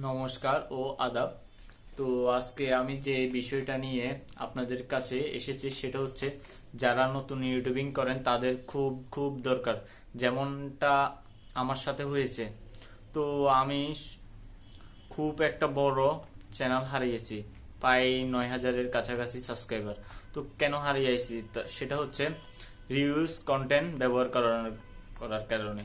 নমস্কার ও আদাব। তো আজকে আমি যে বিষয়টা নিয়ে আপনাদের কাছে এসেছি সেটা হচ্ছে, যারা নতুন ইউটিউবিং করেন তাদের খুব খুব দরকার। যেমনটা আমার সাথে হয়েছে। তো আমি খুব একটা বড় চ্যানেল হারিয়েছি, প্রায় নয় হাজারের কাছাকাছি সাবস্ক্রাইবার তো কেন হারিয়েছি? সেটা হচ্ছে রিউজ কন্টেন্ট ব্যবহার করার করার কারণে।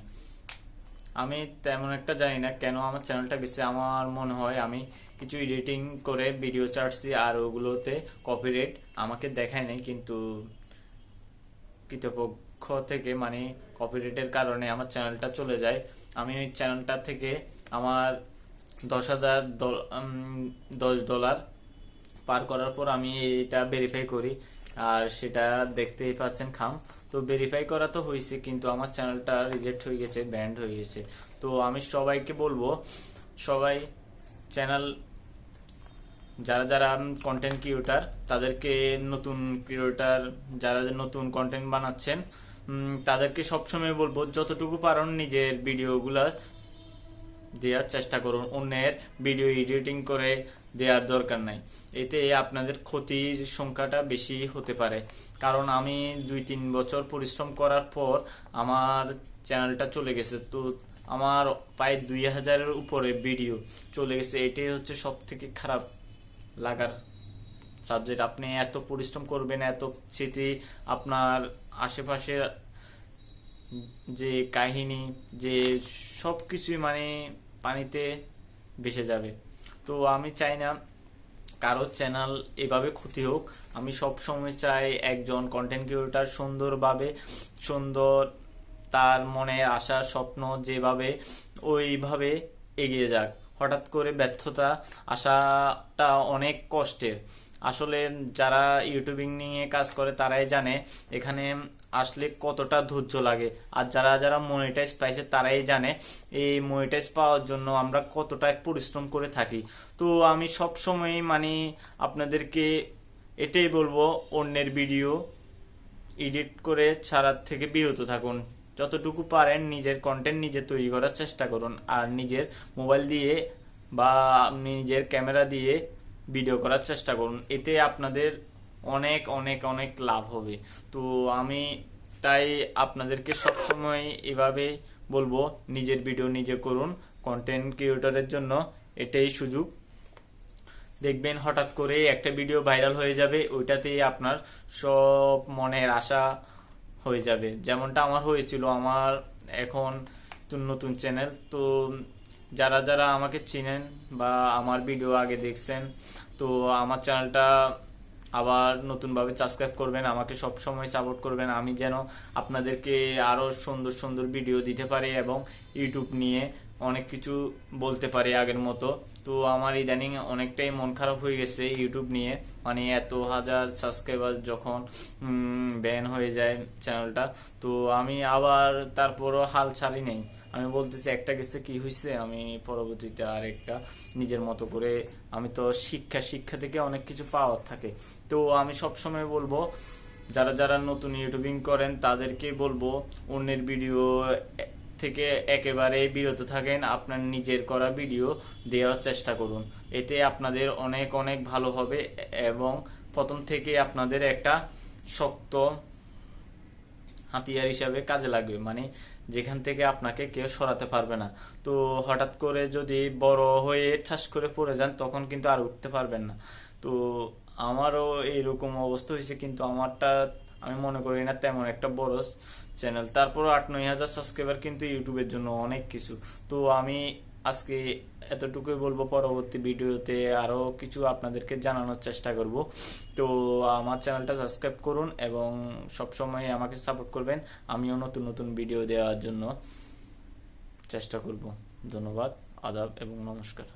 আমি তেমন একটা জানি না কেন আমার চ্যানেলটা গেছে আমার মনে হয় আমি কিছু এডিটিং করে ভিডিও ছাড়ছি আর ওগুলোতে কপিরাইট আমাকে দেখায় নাই, কিন্তু কৃতপক্ষ থেকে মানে কপিরাইটের কারণে আমার চ্যানেলটা চলে যায়। আমি ওই চ্যানেলটা থেকে আমার দশ হাজার দশ ডলার পার করার পর আমি এটা ভেরিফাই করি। আর সেটা দেখতেই পাচ্ছেন খাম তো ভেরিফাই করা তো হয়েছে, কিন্তু আমার চ্যানেলটা রিজেক্ট হয়ে গেছে ব্যান্ড হয়ে গেছে। তো আমি সবাইকে বলব, সবাই চ্যানেল যারা যারা কন্টেন্ট ক্রিয়েটার তাদেরকে নতুন ক্রিয়েটার যারা নতুন কন্টেন্ট বানাচ্ছেন তাদেরকে সবসময় বলব, যতটুকু পারেন নিজের ভিডিওগুলা দেওয়ার চেষ্টা করুন। অন্যের ভিডিও এডিটিং করে দেওয়ার দরকার নাই। এতে আপনাদের ক্ষতির সংখ্যাটা বেশি হতে পারে। কারণ আমি দুই তিন বছর পরিশ্রম করার পর আমার চ্যানেলটা চলে গেছে। তো আমার প্রায় দুই হাজারের উপরে ভিডিও চলে গেছে। এটাই হচ্ছে সব থেকে খারাপ লাগার সাবজেক্ট আপনি এত পরিশ্রম করবেন, এত স্মৃতি আপনার আশেপাশে যে কাহিনী, যে সব কিছুই মানে পানিতে ভেসে যাবে। তো আমি চাই না কারও চ্যানেল এভাবে ক্ষতি হোক। আমি সব সময় চাই একজন কন্টেন্ট ক্রিয়েটার সুন্দরভাবে, সুন্দর তার মনে আশা, স্বপ্ন যেভাবে, ওইভাবে এগিয়ে যাক। হঠাৎ করে ব্যর্থতা আসাটা অনেক কষ্টের। আসলে যারা ইউটিউবিং নিয়ে কাজ করে, তারাই জানে এখানে আসলে কতটা ধৈর্য লাগে। আর যারা যারা মনিটাইজ পাইছে, তারাই জানে এই মনিটাইজ পাওয়ার জন্য আমরা কতটা পরিশ্রম করে থাকি। তো আমি সব সময় মানে আপনাদেরকে এটাই বলব, অন্যের ভিডিও এডিট করে ছাড়ার থেকে বিরত থাকুন। যতটুকু পারেন নিজের কন্টেন্ট নিজে তৈরি করার চেষ্টা করুন। আর নিজের মোবাইল দিয়ে বা নিজের ক্যামেরা দিয়ে ভিডিও করার চেষ্টা করুন। এতে আপনাদের অনেক অনেক অনেক লাভ হবে। তো আমি তাই আপনাদেরকে সবসময় এভাবে বলব, নিজের ভিডিও নিজে করুন। কন্টেন্ট ক্রিয়েটরের জন্য এটাই সুযোগ। দেখবেন হঠাৎ করে একটা ভিডিও ভাইরাল হয়ে যাবে, ওইটাতেই আপনার সব মনের আশা হয়ে যাবে। যেমনটা আমার হয়েছিল আমার এখন নতুন চ্যানেল তো যারা যারা আমাকে চিনেন বা আমার ভিডিও আগে দেখছেন, তো আমার চ্যানেলটা আবার নতুনভাবে সাবস্ক্রাইব করবেন, আমাকে সব সময় সাপোর্ট করবেন। আমি যেন আপনাদেরকে আরও সুন্দর সুন্দর ভিডিও দিতে পারি এবং ইউটিউব নিয়ে অনেক কিছু বলতে পারি আগের মতো। তো আমার ইদানিং অনেকটাই মন খারাপ হয়ে গেছে ইউটিউব নিয়ে। মানে এত হাজার সাবস্ক্রাইবার যখন ব্যান হয়ে যায় চ্যানেলটা তো আমি আবার তারপরও হাল ছাড়ি নেই। আমি বলতেছি একটা গেছে কি হয়েছে আমি পরবর্তীতে আরেকটা নিজের মতো করে আমি তো শিক্ষা শিক্ষা থেকে অনেক কিছু পাওয়ার থাকে। তো আমি সব সময় বলব, যারা যারা নতুন ইউটিউবিং করেন তাদেরকে বলব, অন্যের ভিডিও থেকে একেবারে বিরত থাকেন, আপনার নিজের করা ভিডিও দেওয়ার চেষ্টা করুন। এতে আপনাদের অনেক অনেক ভালো হবে এবং প্রথম থেকে আপনাদের একটা শক্ত হাতিয়ার হিসাবে কাজে লাগবে। মানে যেখান থেকে আপনাকে কেউ সরাতে পারবে না। তো হঠাৎ করে যদি বড় হয়ে ঠাস করে পড়ে যান, তখন কিন্তু আর উঠতে পারবেন না। তো আমারও এইরকম অবস্থা হয়েছে, কিন্তু আমারটা আমি মনে করি না তেমন একটা বড় চ্যানেল তারপরও আট নয় হাজার সাবস্ক্রাইবার কিন্তু ইউটিউবের জন্য অনেক কিছু। তো আমি আজকে এতটুকুই বলব, পরবর্তী ভিডিওতে আরও কিছু আপনাদেরকে জানানোর চেষ্টা করব। তো আমার চ্যানেলটা সাবস্ক্রাইব করুন এবং সবসময় আমাকে সাপোর্ট করবেন। আমিও নতুন নতুন ভিডিও দেওয়ার জন্য চেষ্টা করব। ধন্যবাদ, আদাব এবং নমস্কার।